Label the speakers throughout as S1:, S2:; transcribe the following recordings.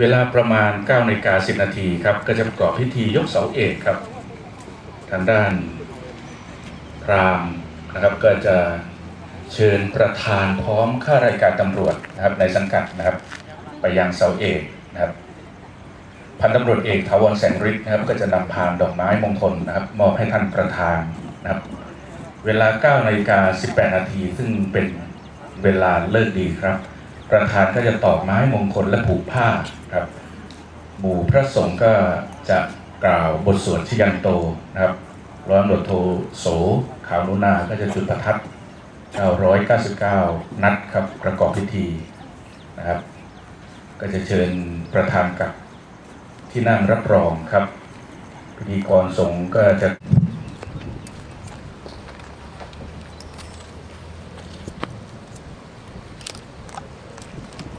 S1: เวลาประมาณ9นาฬิกา10 นาทีครับ ก็จะประกอบพิธียกเสาเอกครับ ทางด้านพรามนะครับก็จะเชิญประธานพร้อมข้าราชการตำรวจนะครับในสังกัดนะครับ ไปยังเสาเอกนะครับพันตำรวจเอกถาวรแสงฤทธิ์นะครับ ก็จะนำพานดอกไม้มงคลนะครับ มอบให้ท่านประธานนะครับ เวลา9นาฬิกา18 นาทีซึ่งเป็นเวลาเลิกดีครับ ประธานก็จะตอกไม้มงคลและผูกผ้าครับ หมู่พระสงฆ์ก็จะกล่าวบทสวดชยันโตนะครับร้อยตำรวจโทโสขาวนุนาก็จะจุดประทัด999 นัดครับประกอบพิธีนะครับ ก็จะเชิญประธานกับที่นั่งรับรองครับ พิธีกรสงฆ์ก็จะ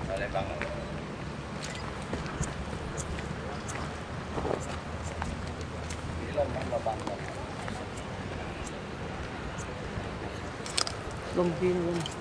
S2: อะไรบ้าง
S3: ลม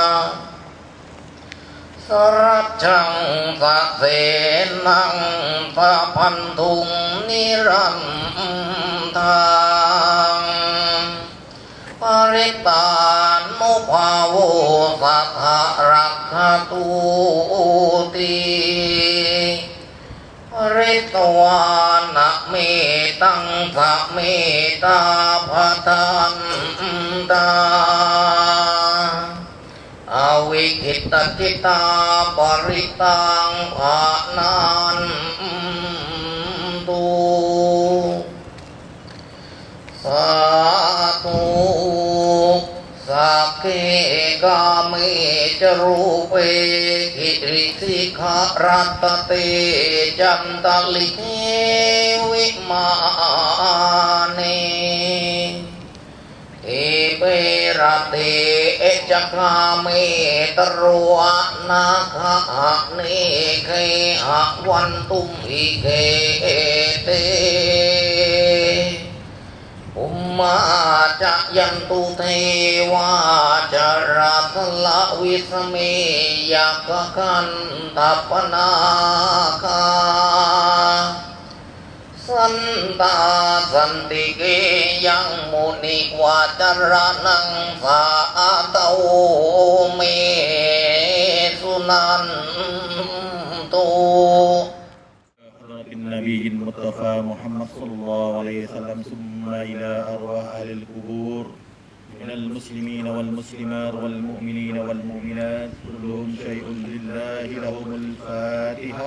S4: รัจจังสะเสนังสะพันธุงนิรันทางปริตานุภาโวสัทธรักขตุติริตวานะเมตังสะเมตาภทันตา อวิคิตติตาปริตังภานันตุสาธุสักเกกาเมจรูเปกิริสิขรัตเตจันตลิเทวิมาเน เอเประเตเอจักาเมตรวนาคาเนเคหวันตุมหิเคเตอุมมาจะยันตุเทวาจาราสละวิสเมยกกันตปนาคา สันตาสันติเกยังมุนิวาจารนังสาตโอเมสุนันตุ
S5: حضرة النبي المصطفى محمد صلى الله عليه وسلم ثم إلى أرواح أهل القبور من المسلمين والمسلمات والمؤمنين والمؤمنات كلهم شيء لله لهم الفاتحة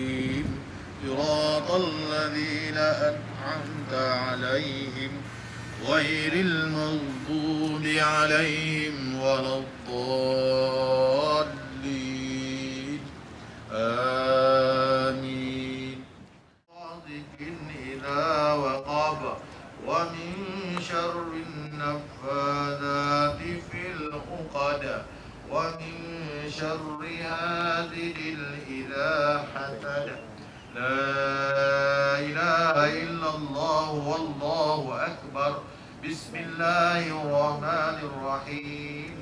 S5: صراط الذين أنعمت عليهم غير المغضوب عليهم ولا الضالين. آمين. صادق إذا وقب ومن شر النفاذات في العقد ومن شر هادد إذا حسد لا إله إلا الله والله أكبر. بسم الله الرحمن الرحيم.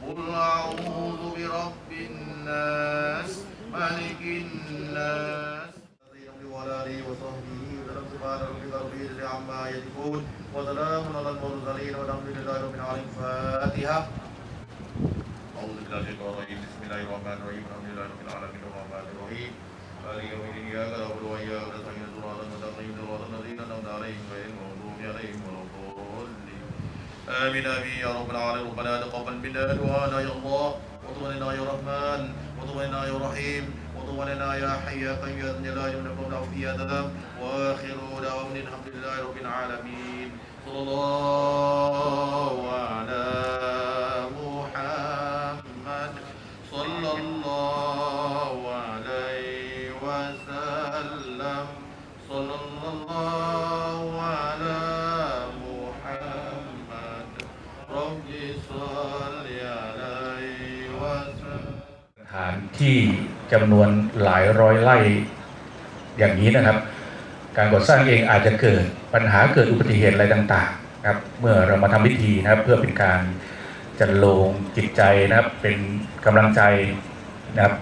S5: قل أعوذ برب الناس ملك الناس. وعلى آله وصحبه وسلم. سبحان ربك رب العزة عما يصفون وسلام على المرسلين والحمد لله رب العالمين. فاتحة. أعوذ بالله من الشيطان الرجيم. بسم الله الرحمن الرحيم. الحمد لله رب العالمين. الرحمن الرحيم. آمين آمين. يا رب العالمين. ربنا تقبل منا دعانا يا الله. علينا يا رحمن. علينا يا رحيم. علينا يا حي يا قيوم. يا ذا الجلال والإكرام في هذا وآخر دعوانا الحمد لله رب العالمين. صلى الله على
S1: จำนวนหลายร้อยไร่อย่างนี้นะครับ การก่อสร้างเองอาจจะเกิดปัญหาเกิดอุบัติเหตุอะไรต่างๆนะครับ เมื่อเรามาทำพิธีนะครับ เพื่อเป็นการจันโลงจิตใจนะครับ เป็นกำลังใจนะครับ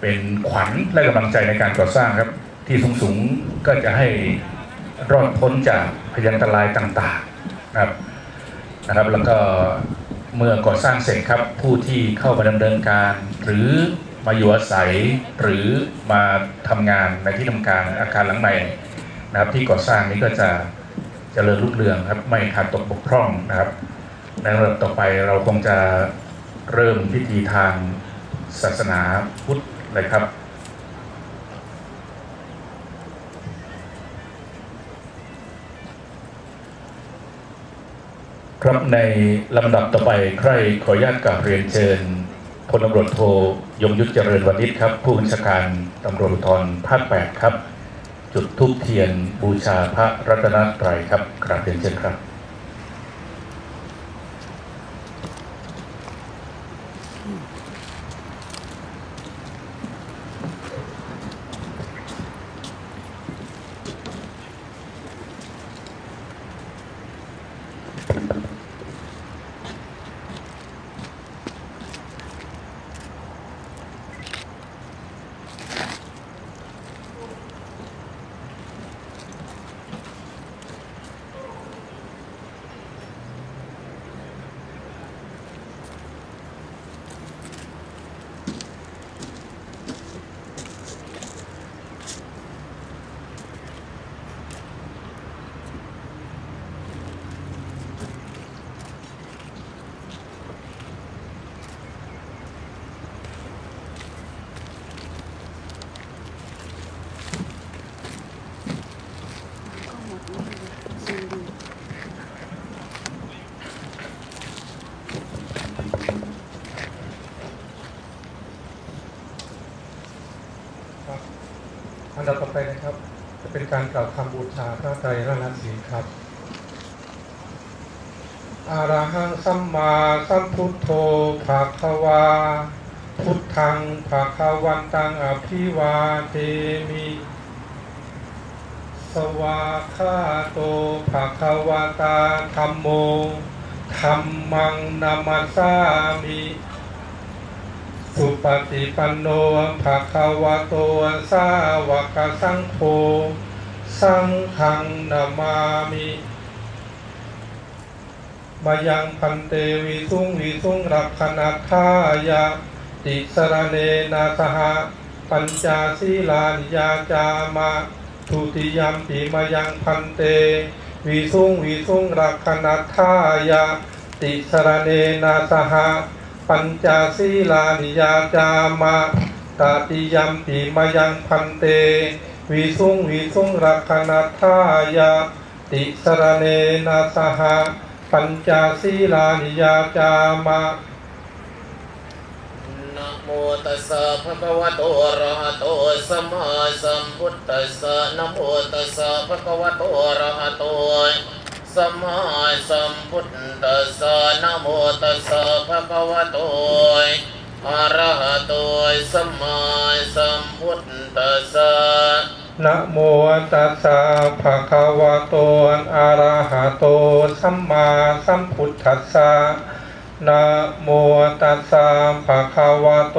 S1: เป็นขวัญและกำลังใจในการก่อสร้างครับ ที่สูงๆก็จะให้รอดพ้นจากพยันตรายต่างๆนะครับนะครับ แล้วก็เมื่อก่อสร้างเสร็จครับผู้ที่เข้ามาดำเนินการหรือ มาอยู่อาศัยหรือมาทำงานในที่ทำการอาคารหลังใหม่นะครับ ที่ก่อสร้างนี้ก็จะเจริญรุ่งเรืองครับ ไม่ขาดตกบกพร่องนะครับ ในระดับต่อไปเราคงจะเริ่มพิธีทางศาสนาพุทธเลยครับครับในลำดับต่อไปใครขออนุญาตกราบเรียนเชิญ ลตำรวจโทยงยุทธเจริญวณิชครับ ผู้บัญชาการตำรวจภูธรภาค8ครับ จุดทุกเทียนบูชาพระรัตนตรัยครับกราบเรียนเชิญครับ
S3: ก็หมดนี่ซีดี
S6: ครับอันดับต่อไปนะครับ จะเป็น การกล่าวคำบูชาพระไตรรัตนศีครับอาระหังสัมมาสัมพุทโธภาควา พุทธังภาควันตังอภิวาเทมิ สวาคาโตภาควาตาธรรมโมธรรมังนามาสามิสุปฏิปันโนภะควะโตสาวกสังโฆ สังฆังนามามิมายังพันเตวิสุงวิสุงรักขณาทายะติสรเนนาสหปัญจศีลานยาจามะทุติยมปิมายังพันเตวิสุงวิสุงรักขณาทายะติสรเนนาสหปัญจศีลานยาจามะตติยมปิมายังพันเต วิสุงวิสุงรักขณาทายะติสรเนนะสหปัญจศีลานิยาจามะ
S7: นะโมตัสสะภะคะวะโตอะระหะโตสัมมาสัมพุทธัสสะนะโมตัสสะภะคะวะโตอะระหะโตสัมมาสัมพุทธัสสะนะโมตัสสะภะคะวะโตอะระหะโตสัมมาสัมพุทธัสสะ
S6: นะโมตัสสะภะคะวะโตอะระหะโตสัมมาสัมพุทธัสสะนะโมตัสสะภะคะวะโต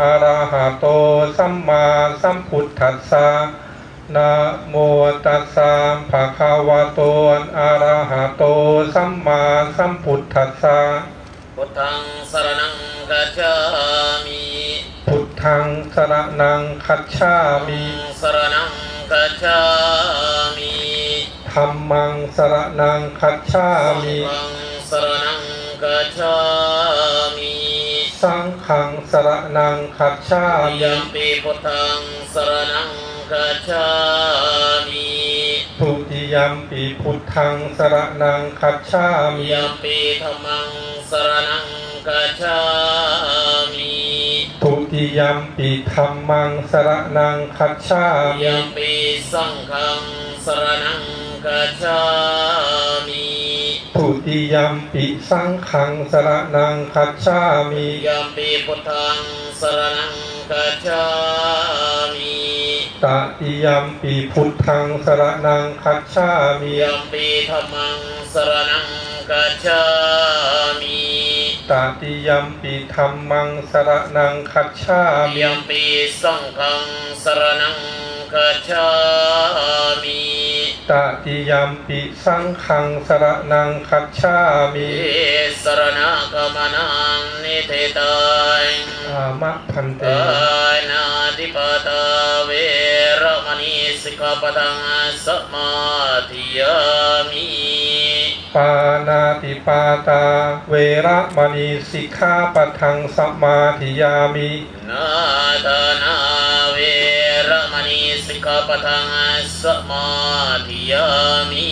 S6: อะระหะโตสัมมาสัมพุทธัสสะนะโมตัสสะภะคะวะโตอะระหะโตสัมมาสัมพุทธัสสะ
S7: พุทธังสรณังกัจฉามิ
S6: พุท ธังสรณังคัจฉามิ
S7: สรณังกัจฉามิ
S6: ธัมมังสรณังคัจฉา
S7: สัง
S6: มิ
S7: ฆังสรณังกัจฉามิ
S6: สังฆังสรณังคัจฉา
S7: ยั
S6: มิ
S7: มปีพุทธังสรณังกัจฉามิ
S6: ทุติยัมปีพุทธังสรณังคัจฉามิ
S7: ยัมปีธัมมังสรณังกัจฉามิ
S6: ทุติ ยัมปีธัมมังสรณังคัจฉามิ
S7: ยัมปีสังฆังสรณังกัจฉามิ
S6: ทุติยัมปีสังฆังสรณังคัจฉามิ
S7: ยัมปีพุทธังสรณังกัจฉามิ
S6: ตติยัมปีพุทธังสรณังคัจฉามิ
S7: ยัมปีธัมมังสรณังกัจฉามิ
S6: ตติยัมปิธรรมังสรนังคัจฉามิ
S7: ยัมปีสังฆังสรณังกัจฉามิ
S6: ตติยัมปิสังฆังสรนังคัจฉามิ
S7: เอสรณะกมนังนิเทตัง
S6: อามะพันเต
S7: ปานาติปตาเวรมณีสิกขาปตังสมาธิยามิ
S6: ปานาติปาตา เวระมณีสิกขาปะทังสมาธิยามิ
S7: นาตานาเวรมณีสิกขาปตังสมาธิยามิ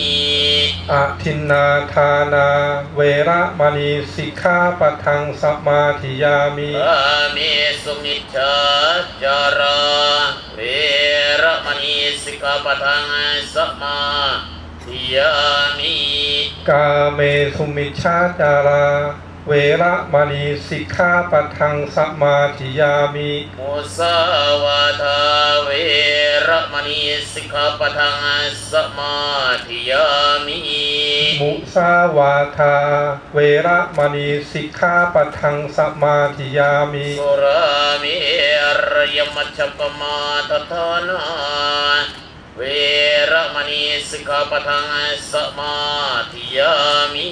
S6: อะทินนาทานา เวระมณีสิกขาปะทังสมาธิยามิ
S7: กาเมสุมิจฉาจาราเวรมณีสิกขาปตังสมาธิยามิ
S6: กาเมสุมิชฌาจาราเวระมณีสิกขาปะทังสมาธิยามิ
S7: มุสาวาทาเวรมณีสิกขาปตังสมาธิยามิ
S6: มุสาวาทาเวระมณีสิกขาปะทังสมาธิยามิ
S7: สุราเมรยมัชฌปมาทฐานาเวรมณี สิกขาปตังสมาธิยามิ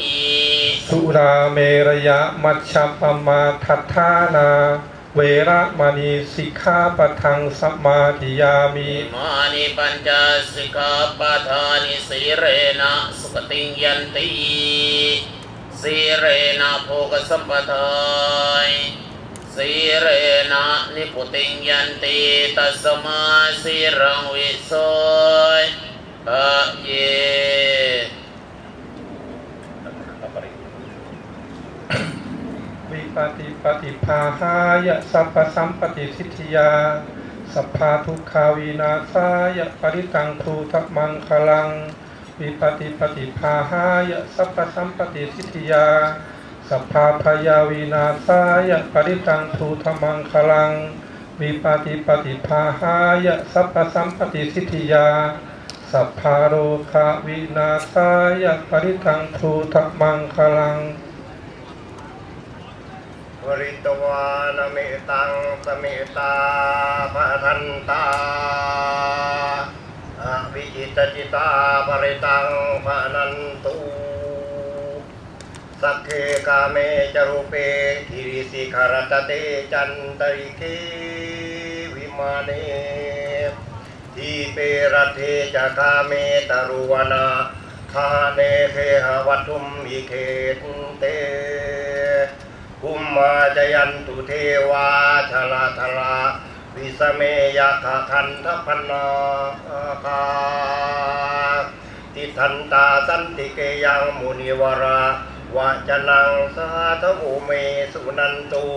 S6: สุราเมรยะมัชฌปมาทัฏฐานา เวระมณีสิกขาปะทังสมาธิยามิ
S7: อิมานิปัญจสิกขาปทานิสีเรนะสุขติงยันติสีเรนะโภกสัมปทายสีเรนะนิพุติงยันติตัสมาสีรังวิโสย เย
S6: วิปติปฏิภาหายะสัพพสัมปติสิทธิยาสัพพาทุกขาวินาศายะปริตังทูตมังคลังวิปติปฏิภาหายะสัพพสัมปติสิทธิยาสัพพาพยาวินาศายะปริตังทูตมังคลังวิปติปฏิภาหายะสัพพสัมปติสิทธิยา สัพพาโรคะวินาศายะปริตังทูตมังคลัง
S8: วริตวานเมตังสเมตาภทันตาอวิจิตจิตาปริตังภนันตุสักเคกาเมจรูเปกิริสิขารตเตจันตริเควิมาเน ทีเปรเทจะคาเมตรุวนาคาเนเคหวัตุมอิเคตเตภุมมาจยันตุเทวาชลาธราวิสเมยะขะคันทพนนาคาติทันตาสันติเกยังมุนิวราวะจนังสาธโอเมสุนันตุ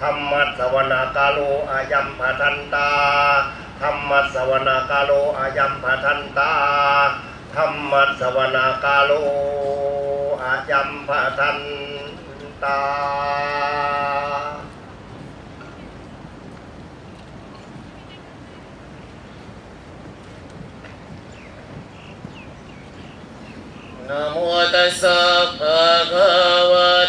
S8: ธรรมัสวนากาโลอายัมภทันตา ธรรมสวนากาโลอายัมภทันตาธรรมสวนากาโลอายัมภทันตา
S7: นะโมตัสสะภะคะวะ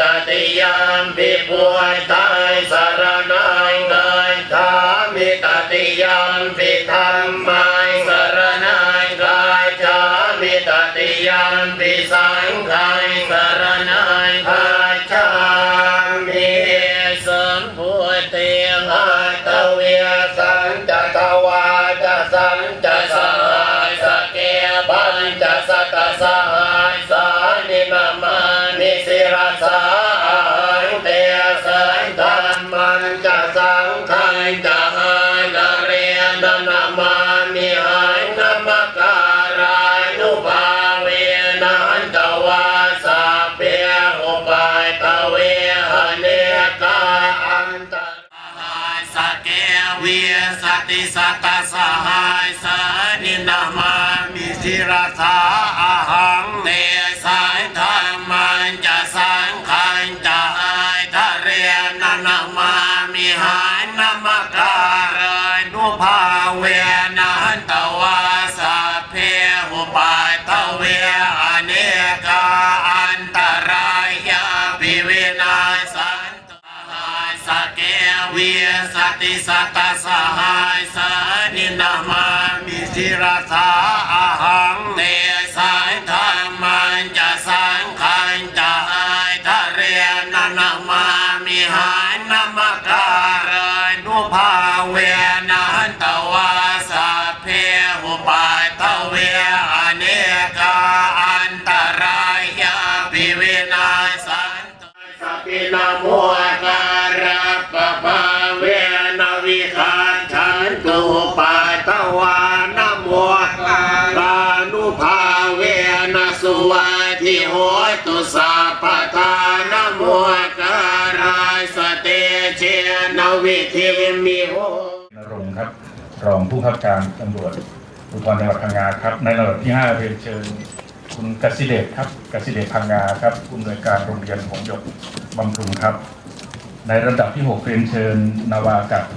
S7: กติยามปิปวยตายสาร สาอาหังเตสังธรรมันจะสังขังจะหายนเรียนนามามิหายนมการายนุภาเวนันตวาสาเปียอุปายตเวหเนกาอันตรายสเกเวียสติสัตตสหาย ยสติสัตสหายสานินามามิสิรสาอาหังเตสายธรรมันจะสังขันจะหายทะเรียนนามามิหายนมการนุภาเวนันตวาสาเพหุปายตเวอเนกาอันตรายาปิเวนาสันตสปินามกา ครั
S1: บ รองผู้ขับการตำรวจภูธรจังหวัดพังงาครับ ในลำดับที่5เรียนเชิญคุณกสิเดชครับกสิเดชพังงาครับผู้อำนวยการโรงเรียนหงหยกบำรุงครับ ในลำดับที่6เรียนเชิญ นาวากาศโท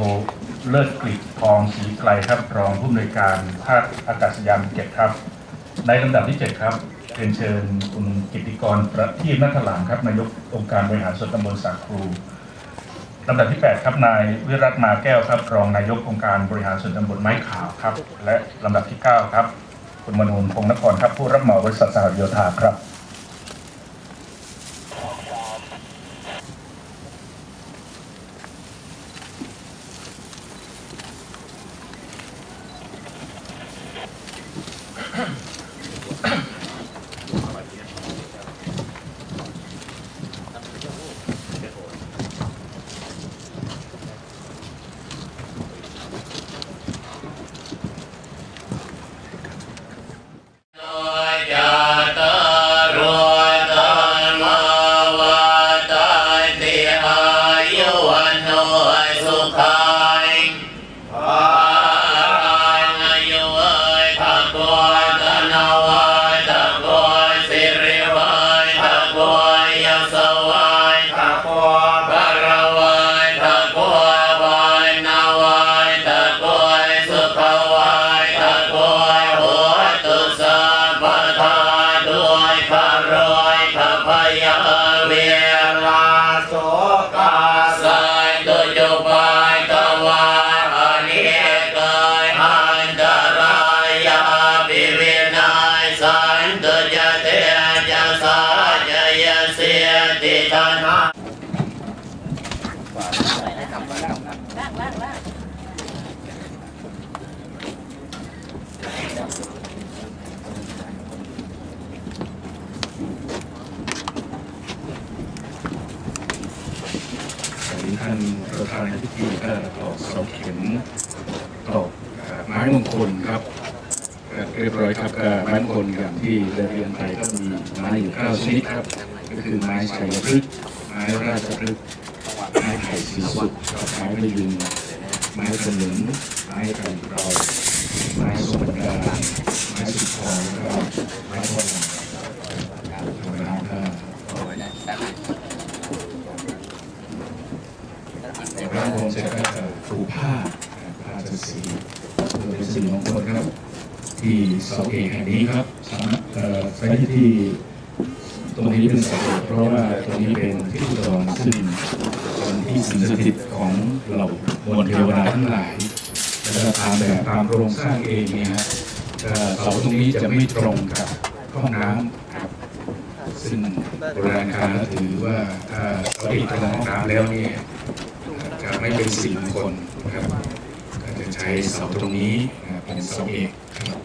S1: เลิศกฤษทองศรีไกลครับ รองผู้อำนวยการท่าอากาศยานเจ็ดครับ ในลำดับที่7ครับเรียนเชิญคุณกิติกรประทีปนัทหลามครับนายกองค์การบริหารส่วนตำบลสักครู ลำดับที่ 8 ครับนายวิรัตมาแก้วครับรองนายกองค์การบริหารส่วนตำบลไม้ขาวครับ และลำดับที่ 9 ครับ คุณมนูนพงนครครับผู้รับเหมาบริษัทสหโยธาครับ
S7: รียบร้อย
S1: ครับก็ไม้มงคลอย่างที่ได้เรียนไปก็มีไม้อยู่เก้าชนิดครับ ก็คือไม้ชัยพฤกษ์ไม้ราชพฤกษ์ไม้ไผ่สีสุกไม้พยุงไม้สนุนไม้ไผ่รอยไม้สมบัติกาไม้สุดทองแล้วก็ไม้ทองธรรมดาก็ในพระองค์เสร็จก็จะผูผ้าผ้าจะสีเป็นสิ่งมงคลครับ ที่เสาเอกแห่งนี้ครับสามารถเอ่อสถานที่ตรงนี้เป็นเสาเอกเพราะว่าตรงนี้เป็นที่อุดรซึ่งเป็นที่สิงสถิตของเหล่ามวลเทวดาทั้งหลายแล้วก็ตามแบบตามโครงสร้างเองเนี่ยฮะเสาตรงนี้จะไม่ตรงกับห้องน้ำครับซึ่งโบราณการถือว่าถ้าเสาเอกตรงห้องน้ำแล้วเนี่ยจะไม่เป็นสิ่งมงคลนะครับก็จะใช้เสาตรงนี้เป็นเสาเอกครับ